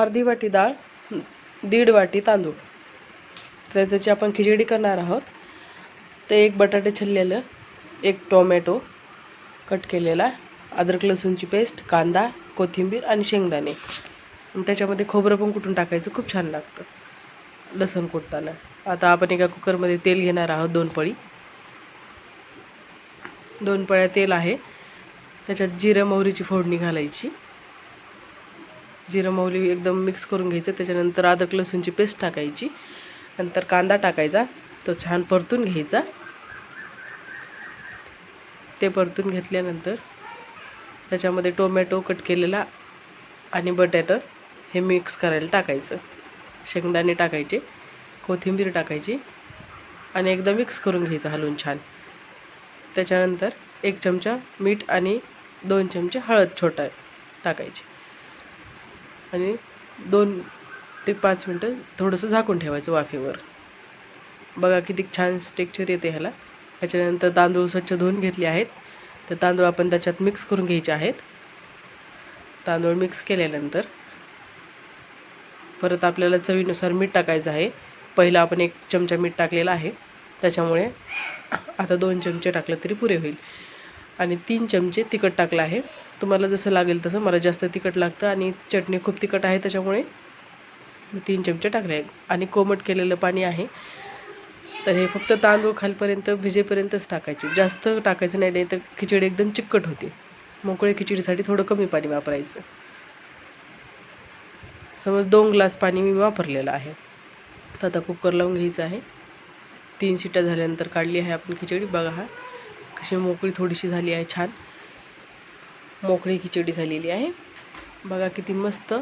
अर्धी वाटी डाळ दीड वाटी तांदूळ. तर त्याची आपण खिचडी करणार आहोत. ते एक बटाटे छिललेलं एक टोमॅटो कट केलेला अद्रक लसूणची पेस्ट कांदा कोथिंबीर आणि शेंगदाणे. त्याच्यामध्ये खोबरं पण कुटून टाकायचं खूप छान लागतं. लसण कुटताना. आता आपण एका कुकरमध्ये तेल घेणार आहोत दोन पळी. दोन पळ्या तेल आहे. त्याच्यात जिरं मोहरीची फोडणी घालायची. जिरं मोहरी एकदम मिक्स करून घ्यायचं. त्याच्यानंतर अद्रक लसूणची पेस्ट टाकायची. नंतर कांदा टाकायचा. तो छान परतून घ्यायचा. ते परतून घेतल्यानंतर त्याच्यामध्ये टोमॅटो कट केलेला आणि बटाटर हे मिक्स करायला टाकायचं. शेंगदाणे टाकायचे कोथिंबीर टाकायची आणि एकदा मिक्स करून घ्यायचं हलवून छान. त्याच्यानंतर एक चमचा मीठ आणि दोन चमचे हळद छोटा टाकायची. आणि दोन ते पाच मिनटं थोडंसं झाकून ठेवायचं वाफेवर. बघा किती छान स्टेक्चर येते ह्याला. त्याच्यानंतर तांदूळ स्वच्छ धुवून घेतले आहेत. तर तांदूळ आपण त्याच्यात मिक्स करून घ्यायचे आहेत. तांदूळ मिक्स केल्यानंतर परत आपल्याला चवीनुसार मीठ टाकायचं आहे. पहिला आपण एक चमचा मीठ टाकलेला आहे. त्याच्यामुळे आता दोन चमचे टाकलं तरी पुरे होईल. आणि तीन चमचे तिखट टाकलं आहे. तुम्हाला जसं लागेल तसं मला जास्त तिखट लागतं आणि चटणी खूप तिखट आहे त्याच्यामुळे मी तीन चमचे टाकले आहेत. आणि कोमट केलेलं पाणी आहे. तर हे फक्त तांदूळ खालपर्यंत भिजेपर्यंतच टाकायचे. जास्त टाकायचं नाही नाही तर खिचडी एकदम चिकट होते. मोकळे खिचडीसाठी थोडं कमी पाणी वापरायचं. समज दोन ग्लास पाणी मी वापरलेलं आहे. तर आता कुकर लावून घ्यायचं आहे. तीन शिट्या झाल्यानंतर काढली आहे आपण खिचडी. बघा हा. कशी मोकळी थोडीशी झाली आहे छान. मोकळी खिचडी झालेली आहे. बघा किती मस्त.